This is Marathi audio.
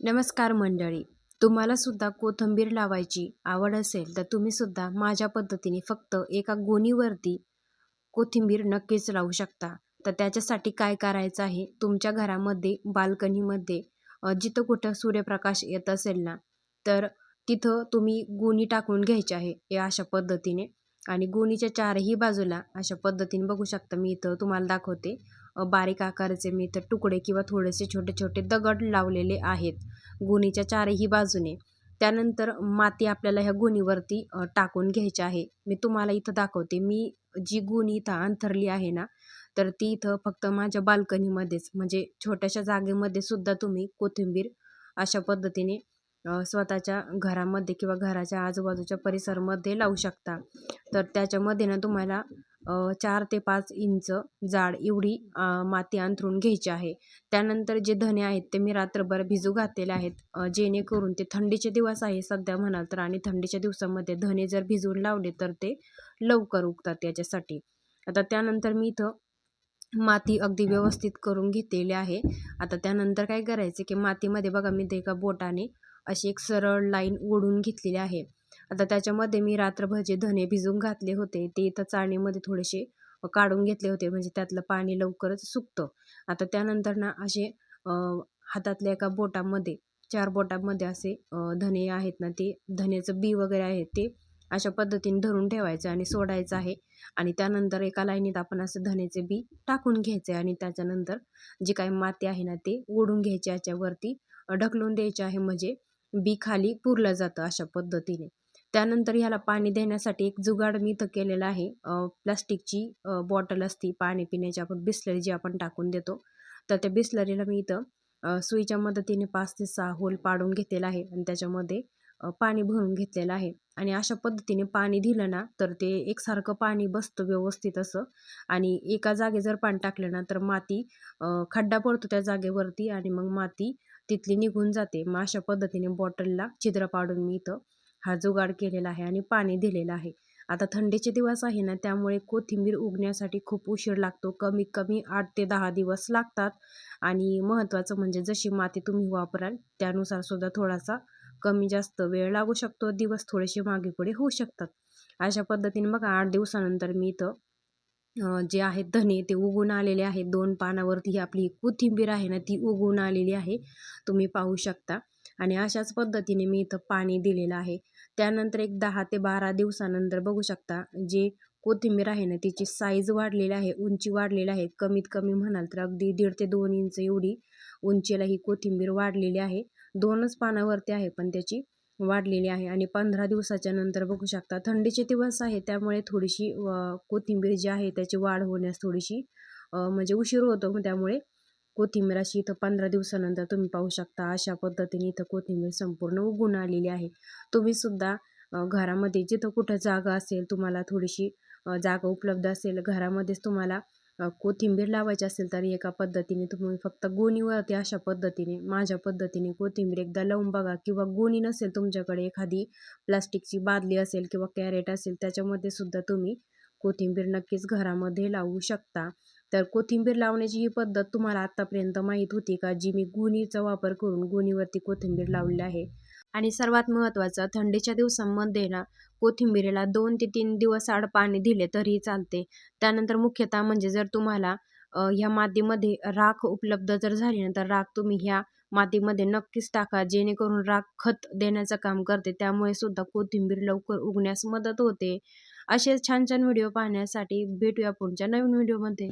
नमस्कार मंडळी. तुम्हाला सुद्धा कोथिंबीर लावायची आवड असेल तर तुम्ही सुद्धा माझ्या पद्धतीने फक्त एका गोणीवरती कोथिंबीर नक्कीच लावू शकता. तर त्याच्यासाठी काय करायचं आहे? तुमच्या घरामध्ये बाल्कनीमध्ये जिथं कुठं सूर्यप्रकाश येत असेल ना तर तिथं तुम्ही गोणी टाकून घ्यायची आहे या अशा पद्धतीने. आणि गोणीच्या चारही बाजूला अशा पद्धतीने बघू शकता मी इथं तुम्हाला दाखवते. बारीक आकाराचे मी इथं तुकडे किंवा थोडेसे छोटे छोटे दगड लावलेले आहेत. गोणीच्या चारही बाजूने. त्यानंतर माती आपल्याला ह्या गोणीवरती टाकून घ्यायची आहे. मी तुम्हाला इथं दाखवते. मी जी गोणी इथं अंथरली आहे ना तर ती इथं फक्त माझ्या बाल्कनीमध्येच म्हणजे छोट्याशा जागेमध्ये सुद्धा तुम्ही कोथिंबीर अशा पद्धतीने स्वतःच्या घरामध्ये किंवा घराच्या आजूबाजूच्या परिसरमध्ये लावू शकता. तर त्याच्यामध्ये ना तुम्हाला चार ते पाच इंच जाड एवढी माती अंथरून घ्यायची आहे. त्यानंतर जे धने आहेत ते मी रात्रभर भिजू घातलेले आहेत. जेणेकरून ते थंडीचे दिवस आहे सध्या म्हणाल तर. आणि थंडीच्या दिवसामध्ये धने जर भिजवून लावले तर ते लवकर उगतात याच्यासाठी. आता त्यानंतर मी इथं माती अगदी व्यवस्थित करून घेतलेली आहे. आता त्यानंतर काय करायचे की मातीमध्ये बघा मी ते एका बोटाने अशी एक सरळ लाईन ओढून घेतलेली आहे. आता त्याच्यामध्ये मी रात्रभर जे धने भिजून घातले होते ते इथं चाळणीमध्ये थोडेसे काढून घेतले होते. म्हणजे त्यातलं पाणी लवकरच सुकतं. आता त्यानंतर ना असे हातातल्या एका बोटामध्ये चार बोटामध्ये असे धने आहेत ना ते धनेचं बी वगैरे आहे ते अशा पद्धतीने धरून ठेवायचं आणि सोडायचं आहे. आणि त्यानंतर एका लाईनीत आपण असं धनेचे बी टाकून घ्यायचे आणि त्याच्यानंतर जी काही माती आहे ना ते ओढून घ्यायची याच्यावरती ढकलून द्यायचे आहे. म्हणजे बी खाली पुरलं जातं अशा पद्धतीने. त्यानंतर ह्याला पाणी देण्यासाठी एक जुगाड मी इथं केलेला आहे. प्लास्टिकची बॉटल असती पाणी पिण्याची आपण बिस्लरी जी आपण टाकून देतो. तर त्या बिस्लरीला मी इथं सुईच्या मदतीने पाच ते सहा होल पाडून घेतलेला आहे आणि त्याच्यामध्ये पाणी भरून घेतलेलं आहे. आणि अशा पद्धतीने पाणी दिलं ना तर ते एकसारखं पाणी बसतं व्यवस्थित असं. आणि एका जागे जर पाणी टाकलं ना तर माती खड्डा पडतो त्या जागेवरती आणि मग माती तिथली निघून जाते. मग अशा पद्धतीने बॉटलला छिद्र पाडून मी इथं हा जुगाड केलेला आहे आणि पाणी दिलेलं आहे. आता थंडीचे दिवस आहे ना त्यामुळे कोथिंबीर उगण्यासाठी खूप उशीर लागतो. कमीत कमी आठ ते दहा दिवस लागतात. आणि महत्त्वाचं म्हणजे जशी माती तुम्ही वापराल त्यानुसार सुद्धा थोडासा कमी जास्त वेळ लागू शकतो. दिवस थोडेसे मागे पुढे होऊ शकतात. अशा पद्धतीने बघा आठ दिवसानंतर मी इथं जे आहेत धने ते उगून आलेले आहेत दोन पानावरती ही आपली कोथिंबीर आहे ना ती उगवून आलेली आहे. तुम्ही पाहू शकता. आणि अशाच पद्धतीने मी इथं पाणी दिलेलं आहे. त्यानंतर एक दहा ते बारा दिवसानंतर बघू शकता जे कोथिंबीर आहे ना तिची साईज वाढलेली आहे उंची वाढलेली आहे. कमीत कमी म्हणाल तर अगदी दीड ते दोन इंच एवढी उंचीला ही कोथिंबीर वाढलेली आहे. दोनच पानावरती आहे पण त्याची वाढलेली आहे. आणि पंधरा दिवसाच्या नंतर बघू शकता थंडीचे दिवस आहे त्यामुळे थोडीशी कोथिंबीर जी आहे त्याची वाढ होण्यास थोडीशी म्हणजे उशीर होतो. मग त्यामुळे कोथिंबीर अशी इथं पंधरा दिवसानंतर तुम्ही पाहू शकता. अशा पद्धतीने इथं कोथिंबीर संपूर्ण उगून आलेली आहे. तुम्ही सुद्धा घरामध्ये जिथं कुठं जागा असेल तुम्हाला थोडीशी जागा उपलब्ध असेल घरामध्येच तुम्हाला कोथिंबीर लावायची असेल तर एका पद्धतीने तुम्ही फक्त गोणीवरती अशा पद्धतीने माझ्या पद्धतीने कोथिंबीर एकदा लावून बघा. किंवा गोणी नसेल तुमच्याकडे एखादी प्लास्टिकची बादली असेल किंवा कॅरेट असेल त्याच्यामध्ये सुद्धा तुम्ही कोथिंबीर नक्कीच घरामध्ये लावू शकता. तर कोथिंबीर लावण्याची ही पद्धत तुम्हाला आत्तापर्यंत माहीत होती का? जी मी गुणीचा वापर करून गुणीवरती कोथिंबीर लावली आहे. आणि सर्वात महत्त्वाचं थंडीच्या दिवसांमध्ये ना कोथिंबीरीला दोन ते तीन दिवस आड पाणी दिले तरीही चालते. त्यानंतर मुख्यतः म्हणजे जर तुम्हाला ह्या मातीमध्ये राख उपलब्ध जर झाली ना तर राख तुम्ही ह्या मातीमध्ये नक्कीच टाका. जेणेकरून राख खत देण्याचं काम करते. त्यामुळे सुद्धा कोथिंबीर लवकर उगण्यास मदत होते. असेच छान छान व्हिडिओ पाहण्यासाठी भेटूया पुढच्या नवीन व्हिडिओमध्ये.